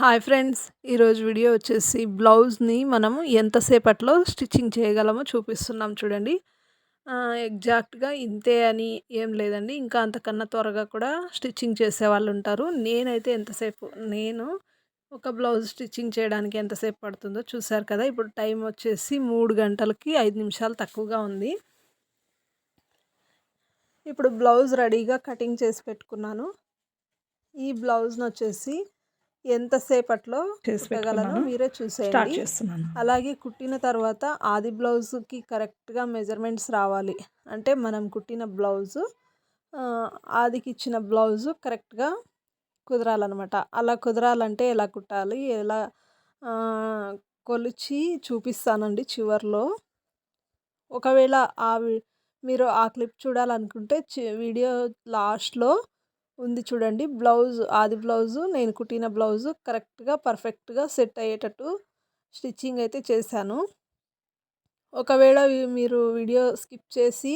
Hi friends ఈరోజు video వచ్చేసి బ్లౌజ్ని మనము ఎంతసేపట్లో స్టిచ్చింగ్ చేయగలమో చూపిస్తున్నాం చూడండి. ఎగ్జాక్ట్గా ఇంతే అని ఏం లేదండి. ఇంకా అంతకన్నా త్వరగా కూడా స్టిచ్చింగ్ చేసే వాళ్ళు ఉంటారు. నేనైతే ఎంతసేపు నేను ఒక బ్లౌజ్ స్టిచ్చింగ్ చేయడానికి ఎంతసేపు పడుతుందో చూసారు కదా. ఇప్పుడు టైం వచ్చేసి మూడు గంటలకి ఐదు నిమిషాలు తక్కువగా ఉంది. ఇప్పుడు బ్లౌజ్ రెడీగా కటింగ్ చేసి పెట్టుకున్నాను. ఈ బ్లౌజ్ని వచ్చేసి ఎంతసేపట్లో కుట్టగలను మీరే చూసేయండి. అలాగే కుట్టిన తర్వాత ఆది బ్లౌజ్కి కరెక్ట్గా మెజర్మెంట్స్ రావాలి. అంటే మనం కుట్టిన బ్లౌజు ఆదికి ఇచ్చిన బ్లౌజు కరెక్ట్గా కుదరాలన్నమాట. అలా కుదరాలంటే ఎలా కుట్టాలి? ఎలా కొలిచి చూపిస్తానండి చివరిలో. ఒకవేళ ఆ మీరు ఆ క్లిప్ చూడాలనుకుంటే వీడియో లాస్ట్లో ఉంది చూడండి. బ్లౌజ్ ఆది బ్లౌజు నేను కుట్టిన బ్లౌజు కరెక్ట్గా పర్ఫెక్ట్గా సెట్ అయ్యేటట్టు స్టిచ్చింగ్ అయితే చేశాను. ఒకవేళ మీరు వీడియో స్కిప్ చేసి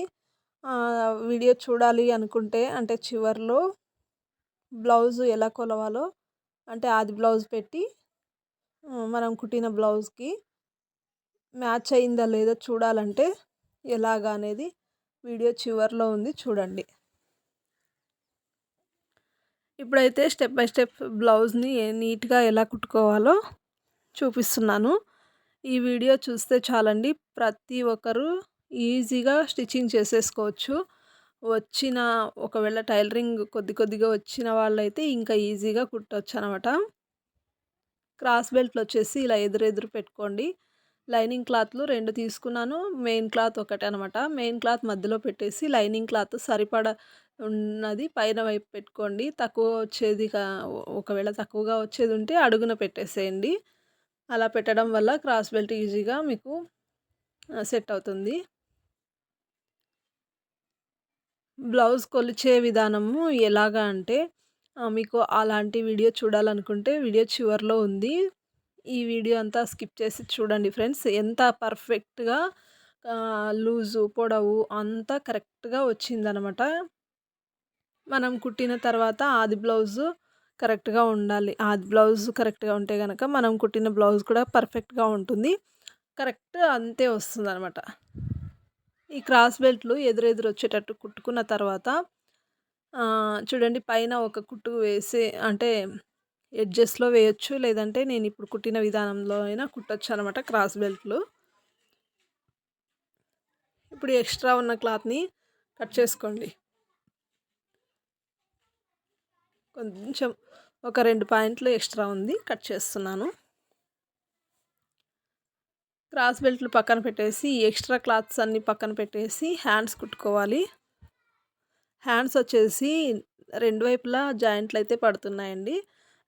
వీడియో చూడాలి అనుకుంటే అంటే చివరిలో బ్లౌజ్ ఎలా కొలవాలో అంటే ఆది బ్లౌజ్ పెట్టి మనం కుట్టిన బ్లౌజ్కి మ్యాచ్ అయిందా లేదా చూడాలంటే ఎలాగా అనేది వీడియో చివరిలో ఉంది చూడండి. ఇప్పుడైతే స్టెప్ బై స్టెప్ బ్లౌజ్ని నీట్గా ఎలా కుట్టుకోవాలో చూపిస్తున్నాను. ఈ వీడియో చూస్తే చాలండి. ప్రతి ఒక్కరు ఈజీగా స్టిచ్చింగ్ చేసేసుకోవచ్చు. వచ్చిన ఒకవేళ టైలరింగ్ కొద్ది కొద్దిగా వచ్చిన వాళ్ళైతే ఇంకా ఈజీగా కుట్టవచ్చు అనమాట క్రాస్ బెల్ట్లు వచ్చేసి ఇలా ఎదురెదురు పెట్టుకోండి. లైనింగ్ క్లాత్లు రెండు తీసుకున్నాను. మెయిన్ క్లాత్ ఒకటి అనమాట మెయిన్ క్లాత్ మధ్యలో పెట్టేసి లైనింగ్ క్లాత్ సరిపడా ఉన్నది. పైన వైపు పెట్టుకోండి. తక్కువ వచ్చేది ఒకవేళ తక్కువగా వచ్చేది ఉంటే అడుగున పెట్టేసేయండి. అలా పెట్టడం వల్ల క్రాస్ బెల్ట్ ఈజీగా మీకు సెట్ అవుతుంది. బ్లౌజ్ కొలిచే విధానము ఎలాగా అంటే మీకు అలాంటి వీడియో చూడాలనుకుంటే వీడియో చివరిలో ఉంది. ఈ వీడియో అంతా స్కిప్ చేసి చూడండి ఫ్రెండ్స్. ఎంత పర్ఫెక్ట్గా లూజు పొడవు అంతా కరెక్ట్గా వచ్చిందనమాట. మనం కుట్టిన తర్వాత ఆది బ్లౌజు కరెక్ట్గా ఉండాలి. ఆది బ్లౌజ్ కరెక్ట్గా ఉంటే కనుక మనం కుట్టిన బ్లౌజ్ కూడా పర్ఫెక్ట్గా ఉంటుంది. కరెక్ట్ అంతే వస్తుంది అనమాట ఈ క్రాస్ బెల్ట్లు ఎదురెదురు వచ్చేటట్టు కుట్టుకున్న తర్వాత చూడండి పైన ఒక కుట్టు వేసి అంటే ఎడ్జెస్లో వేయచ్చు లేదంటే నేను ఇప్పుడు కుట్టిన విధానంలో అయినా కుట్టచ్చు అనమాట క్రాస్ బెల్ట్లు. ఇప్పుడు ఎక్స్ట్రా ఉన్న క్లాత్ని కట్ చేసుకోండి. కొంచెం ఒక రెండు పాయింట్లు ఎక్స్ట్రా ఉంది కట్ చేస్తున్నాను. క్రాస్ బెల్ట్లు పక్కన పెట్టేసి ఎక్స్ట్రా క్లాత్స్ అన్నీ పక్కన పెట్టేసి హ్యాండ్స్ కుట్టుకోవాలి. హ్యాండ్స్ వచ్చేసి రెండు వైపులా జాయింట్లు అయితే పడుతున్నాయండి.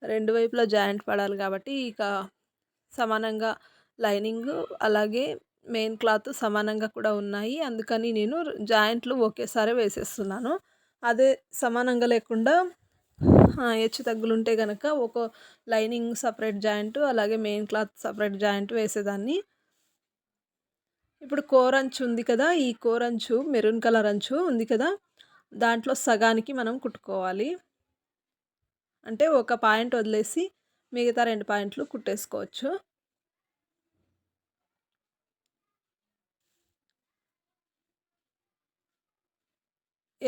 రెండు వైపులా జాయింట్ పడాలి కాబట్టి ఇక సమానంగా లైనింగ్ అలాగే మెయిన్ క్లాత్ సమానంగా కూడా ఉన్నాయి. అందుకని నేను జాయింట్లు ఒకేసారి వేసేస్తున్నాను. అదే సమానంగా లేకుండా హెచ్చు తగ్గులుంటే కనుక ఒక లైనింగ్ సపరేట్ జాయింట్ అలాగే మెయిన్ క్లాత్ సపరేట్ జాయింట్ వేసేదాన్ని. ఇప్పుడు కోరంచు ఉంది కదా ఈ కోరంచు మెరూన్ కలర్ అంచు ఉంది కదా దాంట్లో సగానికి మనం కుట్టుకోవాలి. అంటే ఒక పాయింట్ వదిలేసి మిగతా రెండు పాయింట్లు కుట్టేసుకోవచ్చు.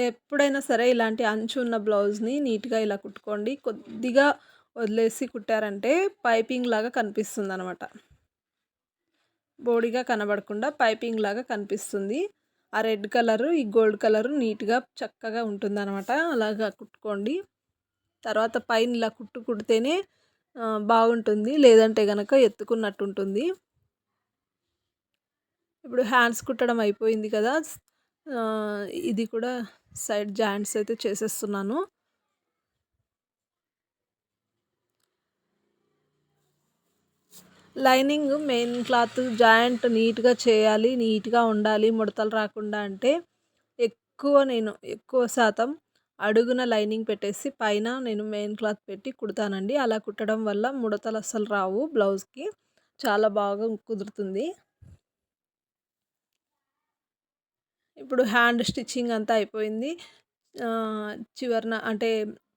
ఎప్పుడైనా సరే ఇలాంటి అంచు ఉన్న బ్లౌజ్ని నీట్గా ఇలా కుట్టుకోండి. కొద్దిగా వదిలేసి కుట్టారంటే పైపింగ్ లాగా కనిపిస్తుంది అనమాట బోడిగా కనబడకుండా పైపింగ్ లాగా కనిపిస్తుంది. ఆ రెడ్ కలరు ఈ గోల్డ్ కలరు నీట్గా చక్కగా ఉంటుంది అనమాట అలాగా కుట్టుకోండి. తర్వాత పైన ఇలా కుట్టు కుడితేనే బాగుంటుంది. లేదంటే కనుక ఎత్తుకున్నట్టు ఉంటుంది. ఇప్పుడు హ్యాండ్స్ కుట్టడం అయిపోయింది కదా. ఇది కూడా సైడ్ జాయింట్స్ అయితే చేసేస్తున్నాను. లైనింగ్ మెయిన్ క్లాత్ జాయింట్ నీట్గా చేయాలి నీట్గా ఉండాలి ముడతలు రాకుండా అంటే ఎక్కువ నేను ఎక్కువ శాతం అడుగున లైనింగ్ పెట్టేసి పైన నేను మెయిన్ క్లాత్ పెట్టి కుడతానండి. అలా కుట్టడం వల్ల ముడతలు అస్సలు రావు బ్లౌజ్కి చాలా బాగా కుదురుతుంది. ఇప్పుడు హ్యాండ్ స్టిచ్చింగ్ అంతా అయిపోయింది. చివరన అంటే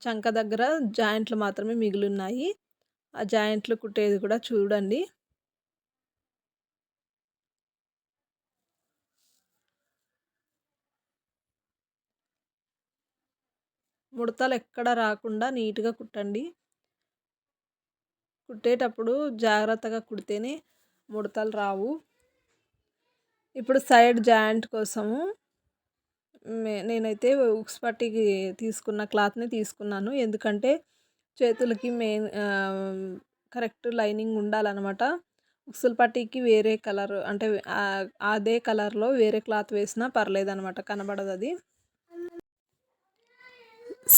చంక దగ్గర జాయింట్లు మాత్రమే మిగిలి ఉన్నాయి ఆ జాయింట్లు కుట్టేది కూడా చూడండి. ముడతలు ఎక్కడ రాకుండా నీట్గా కుట్టండి. కుట్టేటప్పుడు జాగ్రత్తగా కుడితేనే ముడతలు రావు. ఇప్పుడు సైడ్ జాయింట్ కోసము నేనైతే ఉక్స్ పట్టికి తీసుకున్న క్లాత్ని తీసుకున్నాను. ఎందుకంటే చేతులకి మెయిన్ కరెక్ట్ లైనింగ్ ఉండాలన్నమాట. ఉక్సుల పట్టీకి వేరే కలర్ అంటే అదే కలర్లో వేరే క్లాత్ వేసినా పర్లేదు అనమాట కనబడదు అది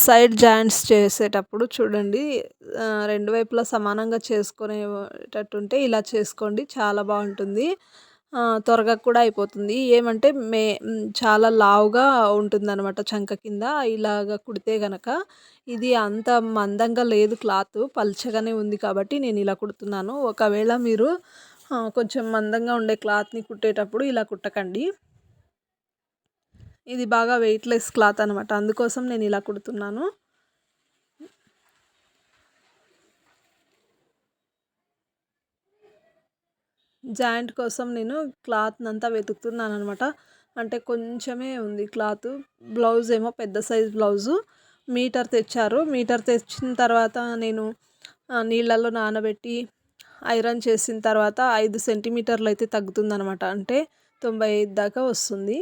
సైడ్ జాయింట్స్ చేసేటప్పుడు చూడండి రెండు వైపులా సమానంగా చేసుకునేటట్టుంటే ఇలా చేసుకోండి చాలా బాగుంటుంది. త్వరగా కూడా అయిపోతుంది. ఏమంటే మే చాలా లావుగా ఉంటుందన్నమాట చంక కింద. ఇలాగ కుడితే గనక ఇది అంత మందంగా లేదు క్లాత్. పల్చగానే ఉంది కాబట్టి నేను ఇలా కుడుతున్నాను. ఒకవేళ మీరు కొంచెం మందంగా ఉండే క్లాత్ని కుట్టేటప్పుడు ఇలా కుట్టకండి. ఇది బాగా వెయిట్లెస్ క్లాత్ అనమాట అందుకోసం నేను ఇలా కుడుతున్నాను. జాయింట్ కోసం నేను క్లాత్ అంతా వెతుకుతున్నాను అనమాట అంటే కొంచెమే ఉంది క్లాత్. బ్లౌజ్ ఏమో పెద్ద సైజ్ బ్లౌజు. మీటర్ తెచ్చారు. మీటర్ తెచ్చిన తర్వాత నేను నీళ్ళల్లో నానబెట్టి ఐరన్ చేసిన తర్వాత ఐదు సెంటీమీటర్లు అయితే తగ్గుతుందనమాట అంటే తొంభై ఐదు దాకా వస్తుంది.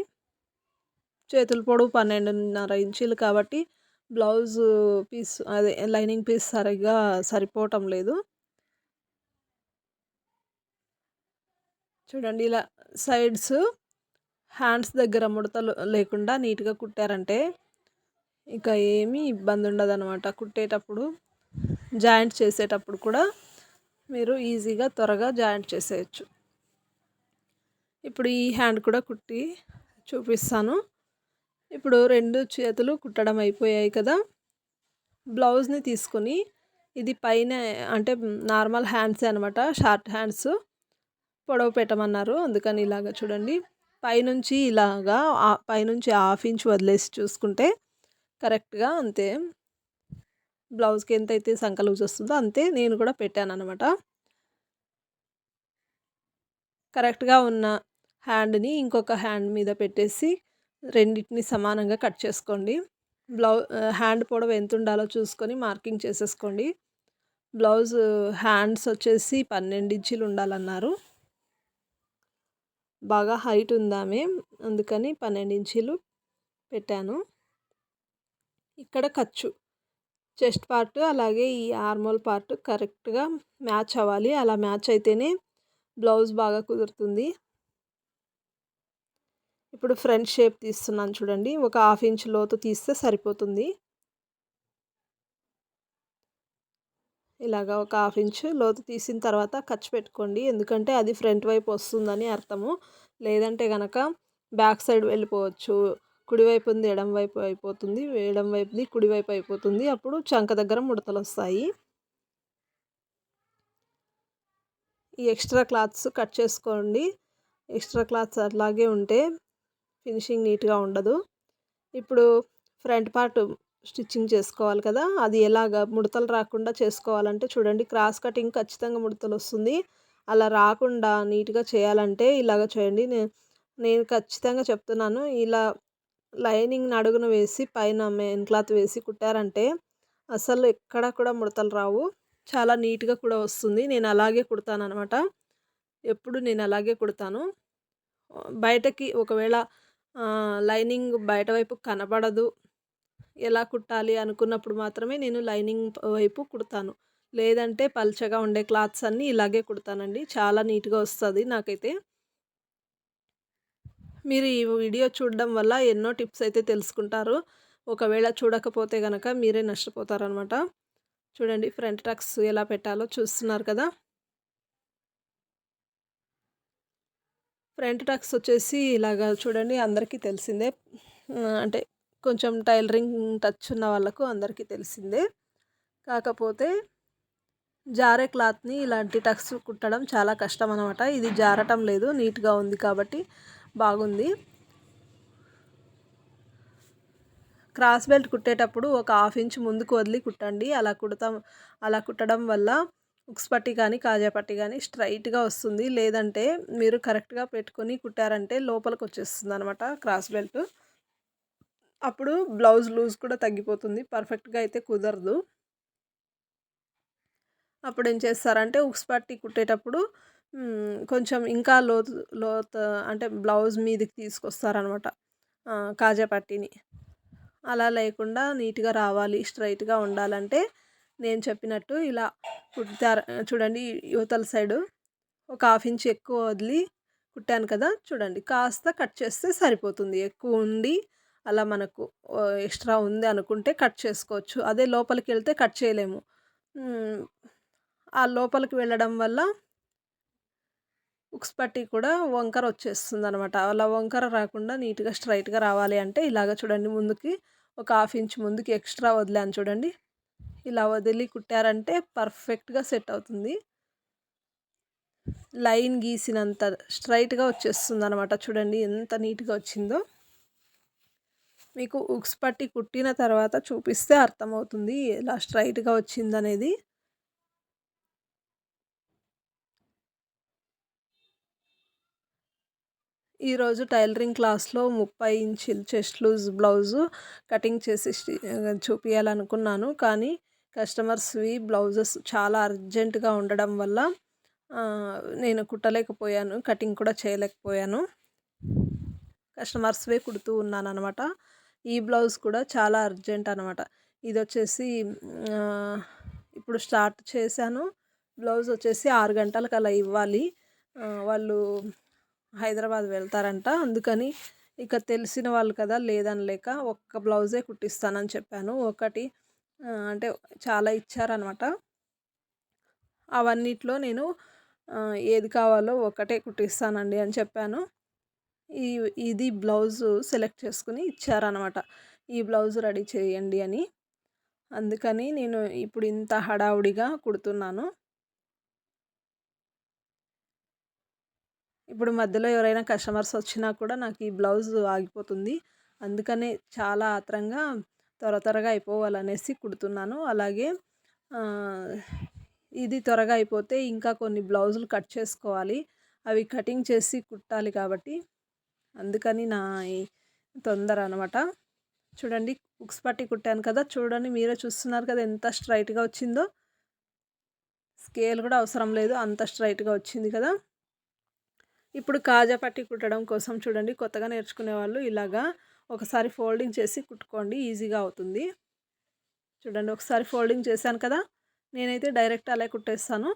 చేతుల పొడవు పన్నెండున్నర ఇంచీలు కాబట్టి బ్లౌజ్ పీస్ అదే లైనింగ్ పీస్ సరిగ్గా సరిపోవటం లేదు. చూడండి ఇలా సైడ్స్ హ్యాండ్స్ దగ్గర ముడతలు లేకుండా నీట్గా కుట్టారంటే ఇక ఏమీ ఇబ్బంది ఉండదు అనమాట కుట్టేటప్పుడు జాయింట్ చేసేటప్పుడు కూడా మీరు ఈజీగా త్వరగా జాయింట్ చేసేయచ్చు. ఇప్పుడు ఈ హ్యాండ్ కూడా కుట్టి చూపిస్తాను. ఇప్పుడు రెండు చేతులు కుట్టడం అయిపోయాయి కదా. బ్లౌజ్ని తీసుకొని ఇది పైన అంటే నార్మల్ హ్యాండ్సే అనమాట షార్ట్ హ్యాండ్స్. పొడవు పెట్టమన్నారు. అందుకని ఇలాగ చూడండి. పైనుంచి ఇలాగా పైనుంచి హాఫ్ ఇంచ్ వదిలేసి చూసుకుంటే కరెక్ట్గా అంతే. బ్లౌజ్కి ఎంత అయితే సంక లూజ్ వస్తుందో అంతే నేను కూడా పెట్టాను అనమాట కరెక్ట్గా ఉన్న హ్యాండ్ని ఇంకొక హ్యాండ్ మీద పెట్టేసి రెండింటిని సమానంగా కట్ చేసుకోండి. బ్లౌ హ్యాండ్ పొడవు ఎంత ఉండాలో చూసుకొని మార్కింగ్ చేసేసుకోండి. బ్లౌజ్ హ్యాండ్స్ వచ్చేసి పన్నెండు ఇంచులు ఉండాలన్నారు. బాగా హైట్ ఉందామే అందుకని పన్నెండు ఇంచీలు పెట్టాను. ఇక్కడ ఖర్చు. చెస్ట్ పార్ట్ అలాగే ఈ ఆర్మోల్ పార్ట్ కరెక్ట్గా మ్యాచ్ అవ్వాలి. అలా మ్యాచ్ అయితేనే బ్లౌజ్ బాగా కుదురుతుంది. ఇప్పుడు ఫ్రంట్ షేప్ తీస్తున్నాను చూడండి. ఒక హాఫ్ ఇంచ్ లోతు తీస్తే సరిపోతుంది. ఇలాగా ఒక హాఫ్ ఇంచ్ లోతు తీసిన తర్వాత ఖర్చు పెట్టుకోండి. ఎందుకంటే అది ఫ్రంట్ వైపు వస్తుందని అర్థము. లేదంటే కనుక బ్యాక్ సైడ్ వెళ్ళిపోవచ్చు. కుడివైపు ఉంది ఎడం వైపు అయిపోతుంది. ఎడం వైపుది కుడివైపు అయిపోతుంది. అప్పుడు చంక దగ్గర ముడతలు వస్తాయి. ఈ ఎక్స్ట్రా క్లాత్స్ కట్ చేసుకోండి. ఎక్స్ట్రా క్లాత్స్ అట్లాగే ఉంటే ఫినిషింగ్ నీట్గా ఉండదు. ఇప్పుడు ఫ్రంట్ పార్ట్ స్టిచ్చింగ్ చేసుకోవాలి కదా అది ఎలాగ ముడతలు రాకుండా చేసుకోవాలంటే చూడండి క్రాస్ కటింగ్ ఖచ్చితంగా ముడతలు వస్తుంది. అలా రాకుండా నీట్గా చేయాలంటే ఇలాగ చేయండి. నేను నేను ఖచ్చితంగా చెప్తున్నాను ఇలా లైనింగ్ నడుగున వేసి పైన మెయిన్ క్లాత్ వేసి కుట్టారంటే అసలు ఎక్కడ కూడా ముడతలు రావు. చాలా నీట్గా కూడా వస్తుంది. నేను అలాగే కుడతాను అనమాట ఎప్పుడు నేను అలాగే కుడతాను. బయటకి ఒకవేళ లైనింగ్ బయట వైపు కనబడదు ఎలా కుట్టాలి అనుకున్నప్పుడు మాత్రమే నేను లైనింగ్ వైపు కుడతాను. లేదంటే పల్చగా ఉండే క్లాత్స్ అన్నీ ఇలాగే కుడతానండి. చాలా నీట్గా వస్తుంది నాకైతే. మీరు ఈ వీడియో చూడడం వల్ల ఎన్నో టిప్స్ అయితే తెలుసుకుంటారు. ఒకవేళ చూడకపోతే కనుక మీరే నష్టపోతారనమాట చూడండి ఫ్రంట్ టక్స్ ఎలా పెట్టాలో చూస్తున్నారు కదా. ఫ్రంట్ టక్స్ వచ్చేసి ఇలాగా చూడండి అందరికీ తెలిసిందే. అంటే కొంచెం టైలరింగ్ టచ్ ఉన్న వాళ్ళకు అందరికీ తెలిసిందే. కాకపోతే జారే క్లాత్ని ఇలాంటి టక్స్ కుట్టడం చాలా కష్టం అనమాట ఇది జారటం లేదు నీట్గా ఉంది కాబట్టి బాగుంది. క్రాస్ బెల్ట్ కుట్టేటప్పుడు ఒక హాఫ్ ఇంచ్ ముందుకు వదిలి కుట్టండి. అలా కుడతాం అలా కుట్టడం వల్ల ఉక్స్ పట్టి కానీ కాజా పట్టి కానీ స్ట్రైట్గా వస్తుంది. లేదంటే మీరు కరెక్ట్గా పెట్టుకొని కుట్టారంటే లోపలికి వచ్చేస్తుంది అనమాట క్రాస్ బెల్ట్. అప్పుడు బ్లౌజ్ లూజ్ కూడా తగ్గిపోతుంది. పర్ఫెక్ట్గా అయితే కుదరదు. అప్పుడు ఏం చేస్తారంటే ఉక్స్ పట్టి కుట్టేటప్పుడు కొంచెం ఇంకా లోతు లోత అంటే బ్లౌజ్ మీదకి తీసుకొస్తారనమాట. కాజా పట్టీని. అలా లేకుండా నీట్గా రావాలి స్ట్రైట్గా ఉండాలంటే నేను చెప్పినట్టు ఇలా కుట్టారు. చూడండి యువతల సైడు ఒక హాఫ్ ఇంచ్ ఎక్కువ వదిలి కుట్టాను కదా చూడండి. కాస్త కట్ చేస్తే సరిపోతుంది. ఎక్కువ ఉండి అలా మనకు ఎక్స్ట్రా ఉంది అనుకుంటే కట్ చేసుకోవచ్చు. అదే లోపలికి వెళ్తే కట్ చేయలేము. ఆ లోపలికి వెళ్ళడం వల్ల ఉక్స్ పట్టి కూడా వంకర వచ్చేస్తుంది అనమాట అలా వంకర రాకుండా నీట్గా స్ట్రైట్గా రావాలి అంటే ఇలాగ చూడండి ముందుకి ఒక హాఫ్ ఇంచ్ ముందుకి ఎక్స్ట్రా వదిలాను చూడండి. ఇలా వదిలి కుట్టారంటే పర్ఫెక్ట్గా సెట్ అవుతుంది. లైన్ గీసినంత స్ట్రైట్గా వచ్చేస్తుంది అనమాట చూడండి ఎంత నీట్గా వచ్చిందో. మీకు ఉక్స్ పట్టి కుట్టిన తర్వాత చూపిస్తే అర్థమవుతుంది. ఎలా స్ట్రైట్గా వచ్చిందనేది. ఈరోజు టైలరింగ్ క్లాస్లో ముప్పై ఇంచులు చెస్ట్ లూజ్ బ్లౌజు కటింగ్ చేసి చూపించాలనుకున్నాను కానీ కస్టమర్స్వి బ్లౌజెస్ చాలా అర్జెంటుగా ఉండడం వల్ల నేను కుట్టలేకపోయాను. కటింగ్ కూడా చేయలేకపోయాను. కస్టమర్స్వే కుడుతూ ఉన్నాను అనమాట ఈ బ్లౌజ్ కూడా చాలా అర్జెంట్ అనమాట. ఇది వచ్చేసి ఇప్పుడు స్టార్ట్ చేశాను. బ్లౌజ్ వచ్చేసి ఆరు గంటలకు అలా ఇవ్వాలి. వాళ్ళు హైదరాబాద్ వెళ్తారంట. అందుకని ఇక తెలిసిన వాళ్ళు కదా లేదని లేక ఒక్క బ్లౌజే కుట్టిస్తానని చెప్పాను. ఒకటి అంటే చాలా ఇచ్చారనమాట. అవన్నిట్లో నేను ఏది కావాలో ఒకటే కుట్టిస్తానండి అని చెప్పాను. ఈ ఇది బ్లౌజు సెలెక్ట్ చేసుకుని ఇచ్చారనమాట ఈ బ్లౌజ్ రెడీ చేయండి అని. అందుకని నేను ఇప్పుడు ఇంత హడావుడిగా కుడుతున్నాను. ఇప్పుడు మధ్యలో ఎవరైనా కస్టమర్స్ వచ్చినా కూడా నాకు ఈ బ్లౌజ్ ఆగిపోతుంది. అందుకనే చాలా ఆత్రంగా త్వర త్వరగా అయిపోవాలనేసి కుడుతున్నాను. అలాగే ఇది త్వరగా అయిపోతే ఇంకా కొన్ని బ్లౌజులు కట్ చేసుకోవాలి. అవి కటింగ్ చేసి కుట్టాలి కాబట్టి అందుకని నా తొందర అనమాట చూడండి బుక్స్ పట్టి కుట్టాను కదా చూడండి మీరే చూస్తున్నారు కదా ఎంత స్ట్రైట్గా వచ్చిందో. స్కేల్ కూడా అవసరం లేదు అంత స్ట్రైట్గా వచ్చింది కదా. ఇప్పుడు కాజా పట్టి కుట్టడం కోసం చూడండి కొత్తగా నేర్చుకునే వాళ్ళు ఇలాగా ఒకసారి ఫోల్డింగ్ చేసి కుట్టుకోండి ఈజీగా అవుతుంది. చూడండి ఒకసారి ఫోల్డింగ్ చేశాను కదా నేనైతే డైరెక్ట్ అలా కుట్టేస్తాను.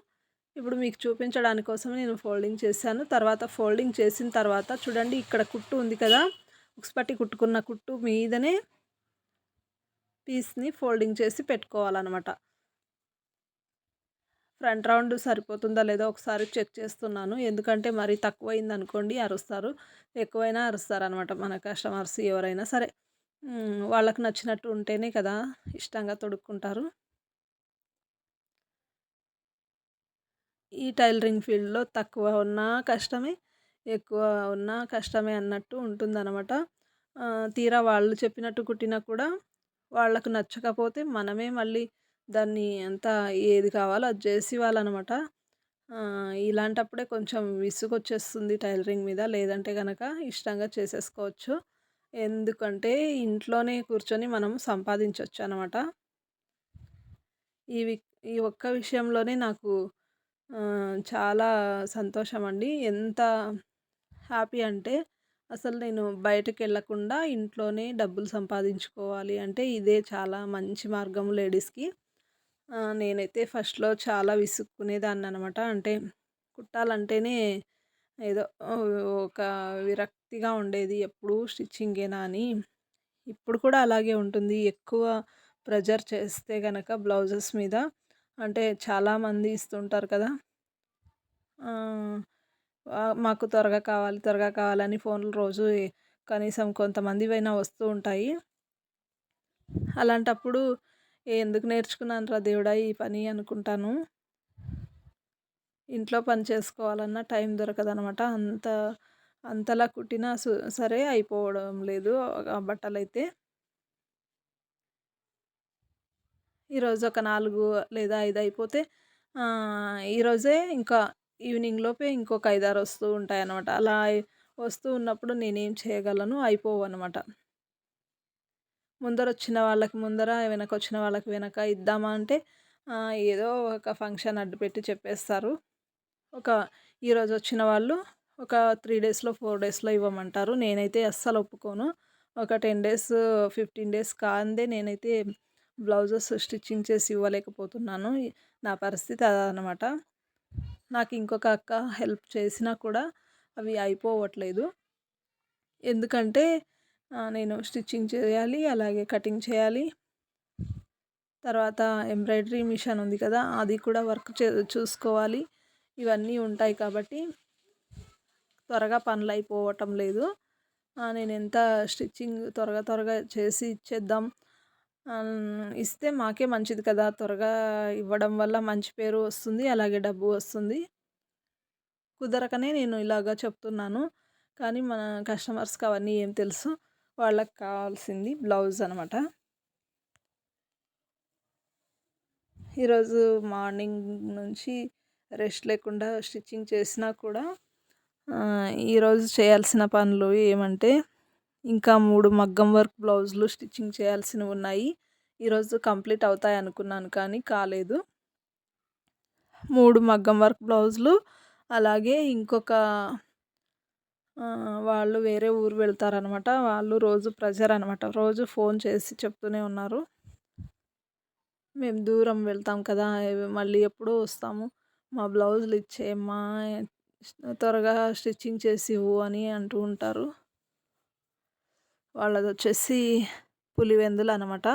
ఇప్పుడు మీకు చూపించడానికి కోసం నేను ఫోల్డింగ్ చేశాను. తర్వాత ఫోల్డింగ్ చేసిన తర్వాత చూడండి ఇక్కడ కుట్టు ఉంది కదా ఉక్స్పట్టి కుట్టుకున్న కుట్టు మీదనే పీస్ని ఫోల్డింగ్ చేసి పెట్టుకోవాలన్నమాట. ఫ్రంట్ రౌండ్ సరిపోతుందా లేదో ఒకసారి చెక్ చేస్తున్నాను. ఎందుకంటే మరి తక్కువైంది అనుకోండి అరుస్తారు. ఎక్కువైనా అరుస్తారు అనమాట మన కస్టమర్స్ ఎవరైనా సరే. వాళ్ళకి నచ్చినట్టు ఉంటేనే కదా ఇష్టంగా తొడుక్కుంటారు. ఈ టైలరింగ్ ఫీల్డ్లో తక్కువ ఉన్నా కష్టమే ఎక్కువ ఉన్నా కష్టమే అన్నట్టు ఉంటుందన్నమాట. తీరా వాళ్ళు చెప్పినట్టు కుట్టినా కూడా వాళ్ళకు నచ్చకపోతే మనమే మళ్ళీ దాన్ని అంతా ఏది కావాలో అది చేసి ఇవ్వాలన్నమాట. ఇలాంటప్పుడే కొంచెం విసుగొచ్చేస్తుంది టైలరింగ్ మీద. లేదంటే కనుక ఇష్టంగా చేసేసుకోవచ్చు. ఎందుకంటే ఇంట్లోనే కూర్చొని మనం సంపాదించవచ్చు అనమాట ఈ ఈ ఒక్క విషయంలోనే నాకు చాలా సంతోషం అండి ఎంత హ్యాపీ అంటే అసలు నేను బయటకు వెళ్ళకుండా ఇంట్లోనే డబ్బులు సంపాదించుకోవాలి అంటే ఇదే చాలా మంచి మార్గం లేడీస్కి. నేనైతే ఫస్ట్లో చాలా విసుక్కునేదాన్ని అనమాట అంటే కుట్టాలంటేనే ఏదో ఒక విరక్తిగా ఉండేది ఎప్పుడు స్టిచ్చింగేనా అని. ఇప్పుడు కూడా అలాగే ఉంటుంది. ఎక్కువ ప్రెజర్ చేస్తే కనుక బ్లౌజెస్ మీద అంటే చాలామంది ఇస్తుంటారు కదా! మాకు త్వరగా కావాలి త్వరగా కావాలని ఫోన్లు రోజు కనీసం కొంతమంది పైన వస్తూ ఉంటాయి. అలాంటప్పుడు ఎందుకు నేర్చుకున్నాను రా దేవుడా ఈ పని అనుకుంటాను. ఇంట్లో పని చేసుకోవాలన్నా టైం దొరకదనమాట. అంత అంతలా కుట్టినా సరే అయిపోవడం లేదు ఆ బట్టలు అయితే ఈరోజు ఒక నాలుగు లేదా ఐదు అయిపోతే ఈరోజే ఇంకా ఈవినింగ్ లోపే ఇంకొక ఐదారు వస్తూ ఉంటాయి అన్నమాట అలా వస్తూ ఉన్నప్పుడు నేనేం చేయగలను? అయిపోవు అనమాట ముందర వచ్చిన వాళ్ళకి ముందర వెనక వచ్చిన వాళ్ళకి వెనక ఇద్దామా అంటే ఏదో ఒక ఫంక్షన్ అడ్డు పెట్టి చెప్పేస్తారు. ఒక ఈరోజు వచ్చిన వాళ్ళు ఒక త్రీ డేస్లో ఫోర్ డేస్లో ఇవ్వమంటారు. నేనైతే అస్సలు ఒప్పుకోను. ఒక టెన్ డేస్ ఫిఫ్టీన్ డేస్ కాందే నేనైతే బ్లౌజెస్ స్టిచ్చింగ్ చేసి ఇవ్వలేకపోతున్నాను నా పరిస్థితి అదనమాట నాకు ఇంకొక అక్క హెల్ప్ చేసినా కూడా అవి అయిపోవట్లేదు. ఎందుకంటే నేను స్టిచ్చింగ్ చేయాలి అలాగే కటింగ్ చేయాలి. తర్వాత ఎంబ్రాయిడరీ మిషన్ ఉంది కదా అది కూడా వర్క్ చే చూసుకోవాలి. ఇవన్నీ ఉంటాయి కాబట్టి త్వరగా పనులు అయిపోవటం లేదు. నేను ఎంత స్టిచ్చింగ్ త్వరగా త్వరగా చేసి ఇచ్చేద్దాం ఇస్తే మాకే మంచిది కదా. త్వరగా ఇవ్వడం వల్ల మంచి పేరు వస్తుంది అలాగే డబ్బు వస్తుంది. కుదరకనే నేను ఇలాగా చెప్తున్నాను. కానీ మన కస్టమర్స్కి అవన్నీ ఏం తెలుసు. వాళ్ళకి కావాల్సింది బ్లౌజ్ అనమాట. ఈరోజు మార్నింగ్ నుంచి రెస్ట్ లేకుండా స్టిచ్చింగ్ చేసినా కూడా ఈరోజు చేయాల్సిన పనులు ఏమంటే ఇంకా మూడు మగ్గం వర్క్ బ్లౌజులు స్టిచ్చింగ్ చేయాల్సినవి ఉన్నాయి. ఈరోజు కంప్లీట్ అవుతాయి అనుకున్నాను కానీ కాలేదు. మూడు మగ్గం వర్క్ బ్లౌజులు అలాగే ఇంకొక వాళ్ళు వేరే ఊరు వెళ్తారనమాట వాళ్ళు రోజు ప్రెజర్ అనమాట రోజు ఫోన్ చేసి చెప్తూనే ఉన్నారు. మేము దూరం వెళ్తాం కదా మళ్ళీ ఎప్పుడూ వస్తాము. మా బ్లౌజులు ఇచ్చేయమ్మా త్వరగా స్టిచ్చింగ్ చేసి ఇవ్వు అని అంటూ ఉంటారు. వాళ్ళది వచ్చేసి పులివెందులు అనమాట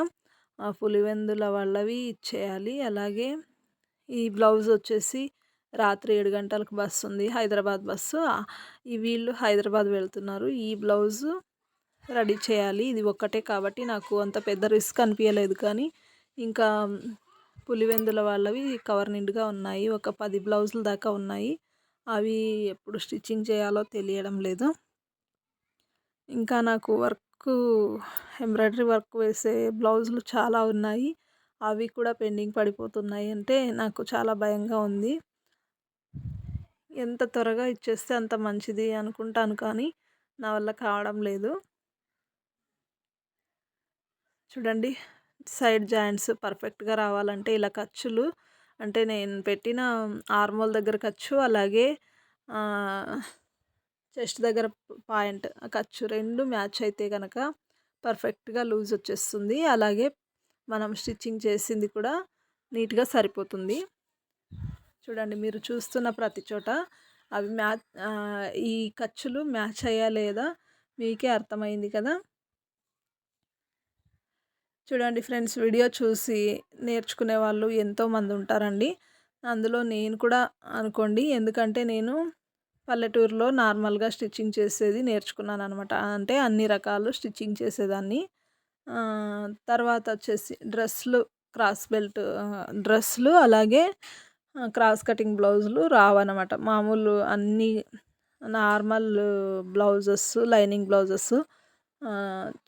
ఆ పులివెందుల వాళ్ళవి ఇచ్చేయాలి. అలాగే ఈ బ్లౌజ్ వచ్చేసి రాత్రి ఏడు గంటలకు బస్సు ఉంది హైదరాబాద్ బస్సు. ఈ వీళ్ళు హైదరాబాద్ వెళ్తున్నారు. ఈ బ్లౌజు రెడీ చేయాలి. ఇది ఒక్కటే కాబట్టి నాకు అంత పెద్ద రిస్క్ అనిపించలేదు కానీ ఇంకా పులివెందుల వాళ్ళవి కవర్ నిండుగా ఉన్నాయి. ఒక పది బ్లౌజుల దాకా ఉన్నాయి. అవి ఎప్పుడు స్టిచ్చింగ్ చేయాలో తెలియడం లేదు. ఇంకా నాకు వర్క్ ఎంబ్రాయిడరీ వర్క్ వేసే బ్లౌజులు చాలా ఉన్నాయి. అవి కూడా పెండింగ్ పడిపోతున్నాయి అంటే నాకు చాలా భయంగా ఉంది. ఎంత త్వరగా ఇచ్చేస్తే అంత మంచిది అనుకుంటాను కానీ నా వల్ల కావడం లేదు. చూడండి సైడ్ జాయింట్స్ పర్ఫెక్ట్గా రావాలంటే ఇలా ఖర్చులు అంటే నేను పెట్టిన ఆర్మోల్ దగ్గర ఖర్చు అలాగే చెస్ట్ దగ్గర పాయింట్ ఖర్చు రెండు మ్యాచ్ అయితే కనుక పర్ఫెక్ట్గా లూజ్ వచ్చేస్తుంది. అలాగే మనం స్టిచ్చింగ్ చేసింది కూడా నీట్గా సరిపోతుంది. చూడండి మీరు చూస్తున్న ప్రతి చోట అవి మ్యాచ్ ఈ ఖర్చులు మ్యాచ్ అయ్యా లేదా మీకే అర్థమైంది కదా? చూడండి ఫ్రెండ్స్ వీడియో చూసి నేర్చుకునే వాళ్ళు ఎంతోమంది ఉంటారండి. అందులో నేను కూడా అనుకోండి. ఎందుకంటే నేను పల్లెటూరులో నార్మల్గా స్టిచ్చింగ్ చేసేది నేర్చుకున్నాను అనమాట అంటే అన్ని రకాలు స్టిచ్చింగ్ చేసేదాన్ని. తర్వాత వచ్చేసి డ్రెస్సులు క్రాస్ బెల్ట్ డ్రెస్సులు అలాగే క్రాస్ కటింగ్ బ్లౌజులు రావన్నమాట. మామూలు అన్నీ నార్మల్ బ్లౌజెస్ లైనింగ్ బ్లౌజెస్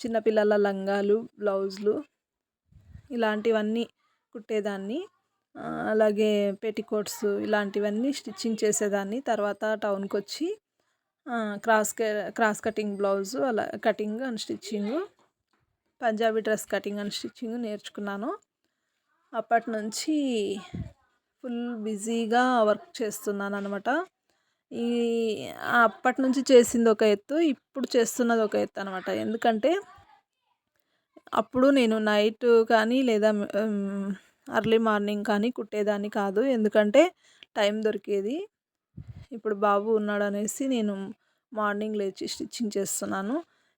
చిన్నపిల్లల లంగాలు బ్లౌజులు ఇలాంటివన్నీ కుట్టేదాన్ని. అలాగే పెట్టికోట్స్ ఇలాంటివన్నీ స్టిచ్చింగ్ చేసేదాన్ని. తర్వాత టౌన్కి వచ్చి క్రాస్ క్రాస్ కటింగ్ బ్లౌజు అలా cutting and stitching Punjabi dress cutting and stitching నేర్చుకున్నాను. అప్పటి నుంచి ఫుల్ బిజీగా వర్క్ చేస్తున్నాను అనమాట ఈ అప్పటి నుంచి చేసింది ఒక ఎత్తు ఇప్పుడు చేస్తున్నది ఒక ఎత్తు అనమాట ఎందుకంటే అప్పుడు నేను నైట్ కానీ లేదా అర్లీ మార్నింగ్ కానీ కుట్టేదాన్ని కాదు. ఎందుకంటే టైం దొరికేది. ఇప్పుడు బాబు ఉన్నాడు అనేసి నేను మార్నింగ్ లేచి స్టిచ్చింగ్ చేస్తున్నాను.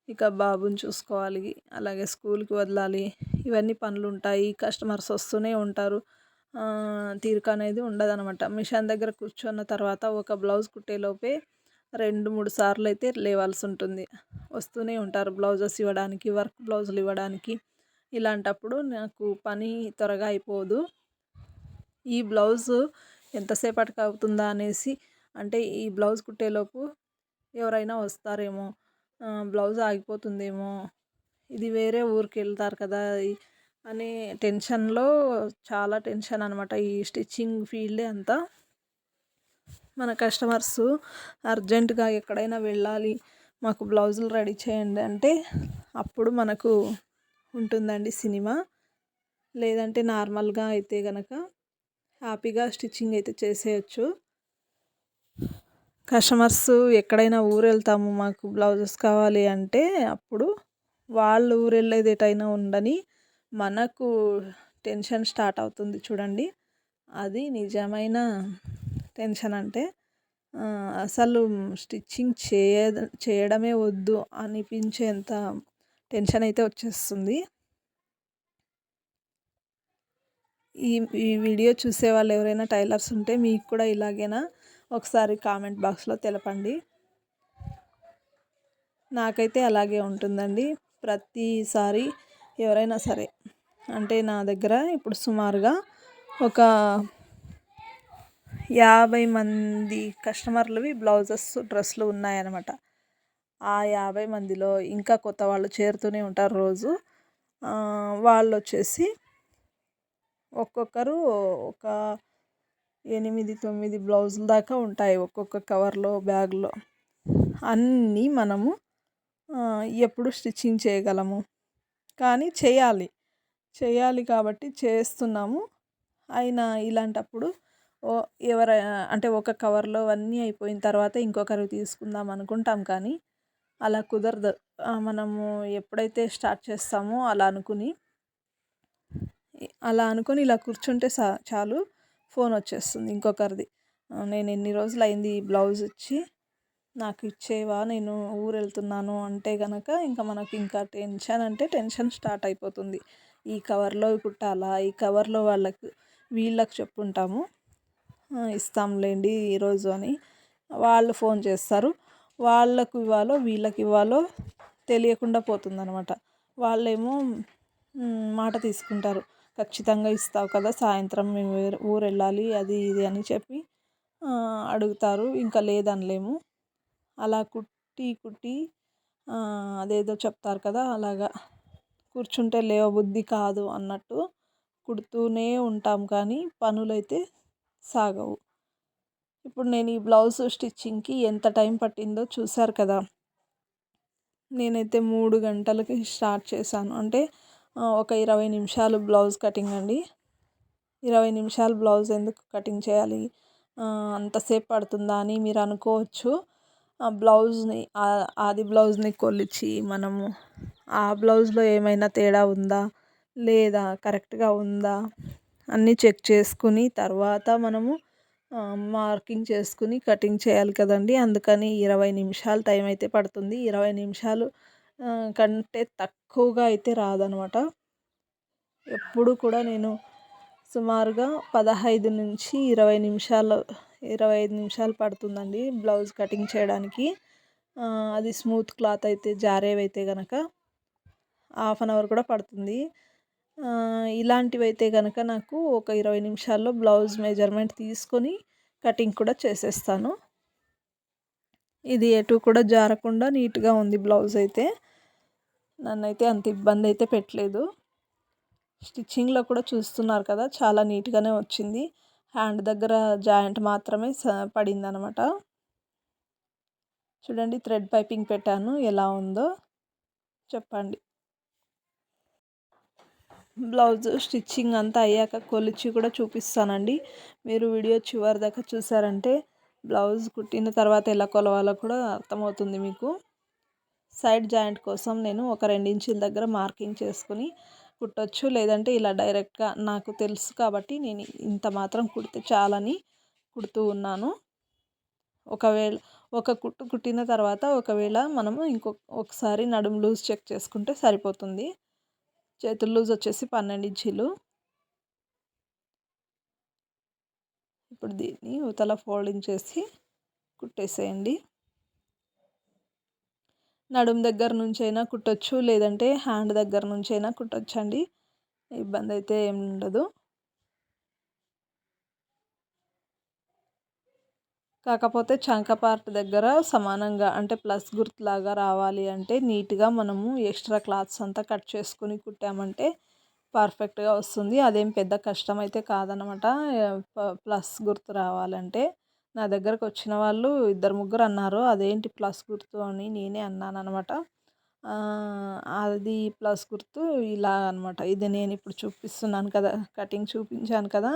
ఇక బాబుని చూసుకోవాలి. అలాగే స్కూల్కి వదలాలి. ఇవన్నీ పనులు ఉంటాయి కస్టమర్స్ వస్తూనే ఉంటారు. తీరిక అనేది ఉండదనమాట. మిషన్ దగ్గర కూర్చున్న తర్వాత ఒక బ్లౌజ్ కుట్టేలోపే రెండు మూడు సార్లు అయితే లేవాల్సి ఉంటుంది. వస్తూనే ఉంటారు బ్లౌజెస్ ఇవ్వడానికి వర్క్ బ్లౌజులు ఇవ్వడానికి. ఇలాంటప్పుడు నాకు పని త్వరగా అయిపోదు. ఈ బ్లౌజు ఎంతసేపటికి అవుతుందా అనేసి అంటే ఈ బ్లౌజ్ కుట్టేలోపు ఎవరైనా వస్తారేమో బ్లౌజ్ ఆగిపోతుందేమో ఇది వేరే ఊరికి వెళ్తారు కదా అనే టెన్షన్లో చాలా టెన్షన్ అనమాట ఈ స్టిచ్చింగ్ ఫీల్డే అంతా మన కస్టమర్స్ అర్జెంటుగా ఎక్కడైనా వెళ్ళాలి మాకు బ్లౌజులు రెడీ చేయండి అంటే అప్పుడు మనకు ఉంటుందండి సినిమా. లేదంటే నార్మల్గా అయితే కనుక హ్యాపీగా స్టిచ్చింగ్ అయితే చేసేయచ్చు. కస్టమర్స్ ఎక్కడైనా ఊరు వెళ్తాము మాకు బ్లౌజెస్ కావాలి అంటే అప్పుడు వాళ్ళు ఊరు వెళ్ళేది ఎటైనా ఉండని మనకు టెన్షన్ స్టార్ట్ అవుతుంది చూడండి. అది నిజమైన టెన్షన్ అంటే అసలు స్టిచ్చింగ్ చేయ చేయడమే వద్దు అనిపించేంత టెన్షన్ అయితే వచ్చేస్తుంది. ఈ ఈ వీడియో చూసే వాళ్ళు ఎవరైనా టైలర్స్ ఉంటే మీకు కూడా ఇలాగేనా? ఒకసారి కామెంట్ బాక్స్లో తెలపండి. నాకైతే అలాగే ఉంటుందండి. ప్రతిసారి ఎవరైనా సరే అంటే నా దగ్గర ఇప్పుడు సుమారుగా ఒక యాభై మంది కస్టమర్లవి బ్లౌజెస్ డ్రెస్సులు ఉన్నాయన్నమాట. ఆ యాభై మందిలో ఇంకా కొత్త వాళ్ళు చేరుతూనే ఉంటారు రోజు. వాళ్ళు వచ్చేసి ఒక్కొక్కరు ఒక ఎనిమిది తొమ్మిది బ్లౌజుల దాకా ఉంటాయి ఒక్కొక్క కవర్లో బ్యాగ్లో. అన్నీ మనము ఎప్పుడు స్టిచ్చింగ్ చేయగలము. కానీ చేయాలి. చేయాలి కాబట్టి చేస్తున్నాము. అయినా ఇలాంటప్పుడు ఓ ఎవర అంటే ఒక కవర్లో అన్నీ అయిపోయిన తర్వాత ఇంకొకరు తీసుకుందాం అనుకుంటాం కానీ అలా కుదరదు. మనము ఎప్పుడైతే స్టార్ట్ చేస్తామో అలా అనుకుని అలా అనుకొని ఇలా కూర్చుంటే సా చాలు ఫోన్ వచ్చేస్తుంది ఇంకొకరిది. నేను ఎన్ని రోజులు అయింది ఈ బ్లౌజ్ ఇచ్చి నాకు ఇచ్చేవా నేను ఊరు వెళ్తున్నాను అంటే కనుక ఇంకా మనకి ఇంకా టెన్షన్ అంటే టెన్షన్ స్టార్ట్ అయిపోతుంది. ఈ కవర్లో కుట్టాలా ఈ కవర్లో వాళ్ళకు వీళ్ళకి చెప్పుంటాము. ఇస్తాంలేండి ఈరోజు అని వాళ్ళు ఫోన్ చేస్తారు. వాళ్ళకు ఇవ్వాలో వీళ్ళకి ఇవ్వాలో తెలియకుండా పోతుందనమాట వాళ్ళేమో మాట తీసుకుంటారు. ఖచ్చితంగా ఇస్తావు కదా సాయంత్రం మేము ఊరు వెళ్ళాలి అది ఇది అని చెప్పి అడుగుతారు. ఇంకా లేదనలేము. అలా కుట్టి కుట్టి అదేదో చెప్తారు కదా అలాగా. కూర్చుంటే లేవబుద్ధి కాదు అన్నట్టు కుడుతూనే ఉంటాం కానీ పనులైతే సాగవు. ఇప్పుడు నేను ఈ బ్లౌజ్ స్టిచ్చింగ్కి ఎంత టైం పట్టిందో చూసారు కదా. నేనైతే మూడు గంటలకి స్టార్ట్ చేశాను. అంటే ఒక ఇరవై నిమిషాలు బ్లౌజ్ కటింగ్ అండి. ఇరవై నిమిషాలు బ్లౌజ్ ఎందుకు కటింగ్ చేయాలి? అంతసేపు పడుతుందా అని మీరు అనుకోవచ్చు. ఆ బ్లౌజ్ని ఆది బ్లౌజ్ని కొలిచి మనము ఆ బ్లౌజ్లో ఏమైనా తేడా ఉందా? లేదా కరెక్ట్గా ఉందా? అన్నీ చెక్ చేసుకుని తర్వాత మనము మార్కింగ్ చేసుకుని కటింగ్ చేయాలి కదండి. అందుకని ఇరవై నిమిషాలు టైం అయితే పడుతుంది. ఇరవై నిమిషాలు కంటే తక్కువగా అయితే రాదనమాట. ఎప్పుడు కూడా నేను సుమారుగా పదహైదు నుంచి ఇరవై నిమిషాలు ఇరవై ఐదు నిమిషాలు పడుతుందండి బ్లౌజ్ కటింగ్ చేయడానికి. అది స్మూత్ క్లాత్ అయితే జారేవైతే కనుక హాఫ్ అన్ అవర్ కూడా పడుతుంది. ఇలాంటివి అయితే కనుక నాకు ఒక ఇరవై నిమిషాల్లో బ్లౌజ్ మెజర్మెంట్ తీసుకొని కటింగ్ కూడా చేసేస్తాను. ఇది ఎటు కూడా జారకుండా నీట్గా ఉంది బ్లౌజ్ అయితే. నన్నైతే అంత ఇబ్బంది అయితే పెట్టలేదు. స్టిచ్చింగ్లో కూడా చూస్తున్నారు కదా చాలా నీట్గానే వచ్చింది. హ్యాండ్ దగ్గర జాయింట్ మాత్రమే పడింది అనమాట చూడండి థ్రెడ్ పైపింగ్ పెట్టాను ఎలా ఉందో చెప్పండి. బ్లౌజ్ స్టిచ్చింగ్ అంతా అయ్యాక కొలిచి కూడా చూపిస్తానండి. మీరు వీడియో చివరి దాకా చూసారంటే బ్లౌజ్ కుట్టిన తర్వాత ఎలా కొలవాలో కూడా అర్థమవుతుంది మీకు. సైడ్ జాయింట్ కోసం నేను ఒక ఇంచుల దగ్గర మార్కింగ్ చేసుకుని కుట్టచ్చు లేదంటే ఇలా డైరెక్ట్గా నాకు తెలుసు కాబట్టి నేను ఇంత మాత్రం కుడితే చాలని కుడుతూ ఉన్నాను. ఒకవేళ ఒక కుట్టు కుట్టిన తర్వాత ఒకవేళ మనము ఇంకొక ఒకసారి నడుము లూజ్ చెక్ చేసుకుంటే సరిపోతుంది. చేతుల లూజ్ వచ్చేసి పన్నెండు ఇంచీలు. ఇప్పుడు దీన్ని ఉతల ఫోల్డింగ్ చేసి కుట్టేసేయండి. నడుము దగ్గర నుంచి అయినా కుట్టచ్చు లేదంటే హ్యాండ్ దగ్గర నుంచి అయినా కుట్టచ్చండి. ఇబ్బంది అయితే ఏమి ఉండదు. కాకపోతే చంక పార్ట్ దగ్గర సమానంగా అంటే ప్లస్ గుర్తులాగా రావాలి అంటే నీట్గా మనము ఎక్స్ట్రా క్లాత్స్ అంతా కట్ చేసుకుని కుట్టామంటే పర్ఫెక్ట్గా వస్తుంది. అదేం పెద్ద కష్టం అయితే కాదనమాట ప్లస్ గుర్తు రావాలంటే. నా దగ్గరకు వచ్చిన వాళ్ళు ఇద్దరు ముగ్గురు అన్నారు అదేంటి ప్లస్ గుర్తు అని నేనే అన్నాను అనమాట అది ప్లస్ గుర్తు ఇలా అనమాట. ఇది నేను ఇప్పుడు చూపిస్తున్నాను కదా కటింగ్ చూపించాను కదా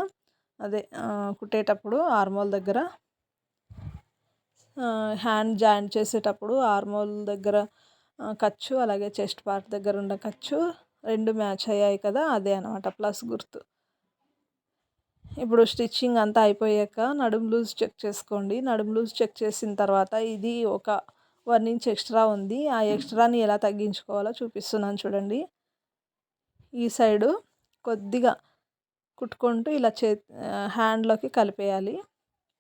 అదే కుట్టేటప్పుడు ఆర్మోల్ దగ్గర హ్యాండ్ జాయింట్ చేసేటప్పుడు ఆర్మోల్ దగ్గర ఖర్చు అలాగే చెస్ట్ పార్ట్ దగ్గర ఉన్న ఖర్చు రెండు మ్యాచ్ అయ్యాయి కదా అదే అనమాట ప్లస్ గుర్తు. ఇప్పుడు స్టిచ్చింగ్ అంతా అయిపోయాక నడుము లూజ్ చెక్ చేసుకోండి. నడుము లూజ్ చెక్ చేసిన తర్వాత ఇది ఒక వన్ ఇంచ్ ఎక్స్ట్రా ఉంది. ఆ ఎక్స్ట్రాని ఎలా తగ్గించుకోవాలో చూపిస్తున్నాను చూడండి. ఈ సైడు కొద్దిగా కుట్టుకుంటూ ఇలా చే హ్యాండ్లోకి కలిపేయాలి.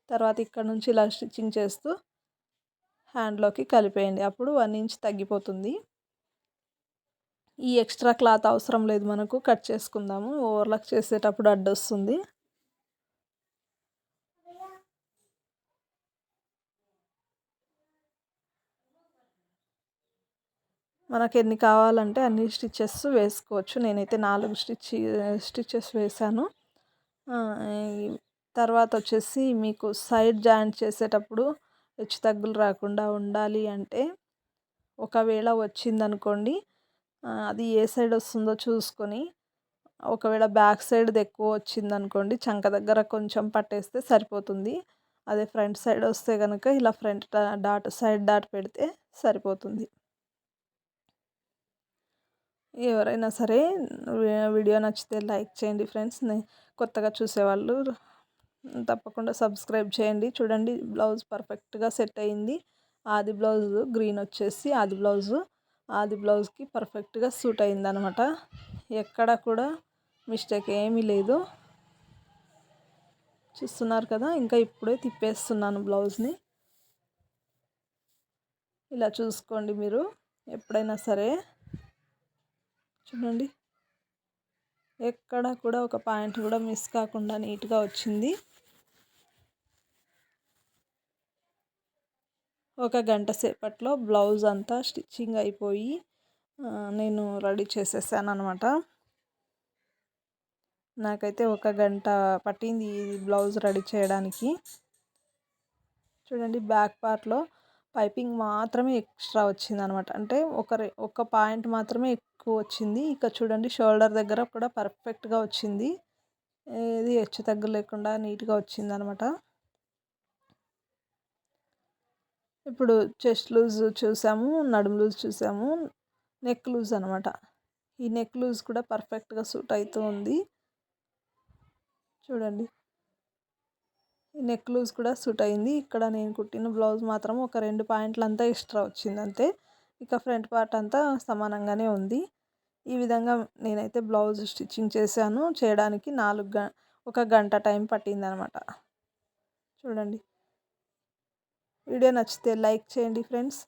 తర్వాత ఇక్కడ నుంచి ఇలా స్టిచ్చింగ్ చేస్తూ హ్యాండ్లోకి కలిపేయండి. అప్పుడు వన్ ఇంచ్ తగ్గిపోతుంది. ఈ ఎక్స్ట్రా క్లాత్ అవసరం లేదు మనకు. కట్ చేసుకుందాము. ఓవర్లాక్ చేసేటప్పుడు అడ్డొస్తుంది మనకు ఎన్ని కావాలంటే అన్ని స్టిచ్చెస్ వేసుకోవచ్చు. నేనైతే నాలుగు స్టిచ్ స్టిచ్చెస్ వేసాను. తర్వాత వచ్చేసి మీకు సైడ్ జాయింట్ చేసేటప్పుడు హెచ్చు తగ్గులు రాకుండా ఉండాలి అంటే ఒకవేళ వచ్చిందనుకోండి అది ఏ సైడ్ వస్తుందో చూసుకొని ఒకవేళ బ్యాక్ సైడ్ది ఎక్కువ వచ్చిందనుకోండి చంక దగ్గర కొంచెం పట్టేస్తే సరిపోతుంది. అదే ఫ్రంట్ సైడ్ వస్తే కనుక ఇలా ఫ్రంట్ డాట్ సైడ్ డాట్ పెడితే సరిపోతుంది. ఎవరైనా సరే వీడియో నచ్చితే లైక్ చేయండి ఫ్రెండ్స్. కొత్తగా చూసేవాళ్ళు తప్పకుండా సబ్స్క్రైబ్ చేయండి. చూడండి బ్లౌజ్ పర్ఫెక్ట్గా సెట్ అయింది. ఆది బ్లౌజ్ గ్రీన్ వచ్చేసి ఆది బ్లౌజు ఆది బ్లౌజ్కి పర్ఫెక్ట్గా సూట్ అయిందనమాట. ఎక్కడ కూడా మిస్టేక్ ఏమీ లేదు. చూస్తున్నారు కదా ఇంకా ఇప్పుడే తిప్పేస్తున్నాను బ్లౌజ్ని. ఇలా చూసుకోండి మీరు ఎప్పుడైనా సరే. చూడండి. ఎక్కడ కూడా ఒక పాయింట్ కూడా మిస్ కాకుండా నీట్గా వచ్చింది. ఒక గంట సేపట్లో బ్లౌజ్ అంతా స్టిచ్చింగ్ అయిపోయి నేను రెడీ చేసేసాను అనమాట నాకైతే ఒక గంట పట్టింది ఈ బ్లౌజ్ రెడీ చేయడానికి. చూడండి బ్యాక్ పార్ట్లో పైపింగ్ మాత్రమే ఎక్స్ట్రా వచ్చింది అనమాట అంటే ఒక ఒక పాయింట్ మాత్రమే ఎక్కువ వచ్చింది. ఇక చూడండి షోల్డర్ దగ్గర కూడా పర్ఫెక్ట్గా వచ్చింది. ఏది హెచ్చు తగ్గు లేకుండా నీట్గా వచ్చింది అనమాట ఇప్పుడు చెస్ట్ లూజ్ చూసాము నడుము లూజ్ చూసాము నెక్ లూజ్ అనమాట. ఈ నెక్ లూజ్ కూడా పర్ఫెక్ట్గా సూట్ అవుతూ ఉంది. చూడండి. నెక్ లూజ్ కూడా సూట్ అయింది. ఇక్కడ నేను కుట్టిన బ్లౌజ్ మాత్రం ఒక రెండు పాయింట్లు అంతా ఎక్స్ట్రా వచ్చింది అంతే. ఇక ఫ్రంట్ పార్ట్ అంతా సమానంగానే ఉంది. ఈ విధంగా నేనైతే బ్లౌజ్ స్టిచ్చింగ్ చేశాను. చేయడానికి నాలుగు గ ఒక గంట టైం పట్టింది అనమాట చూడండి. వీడియో నచ్చితే లైక్ చేయండి ఫ్రెండ్స్.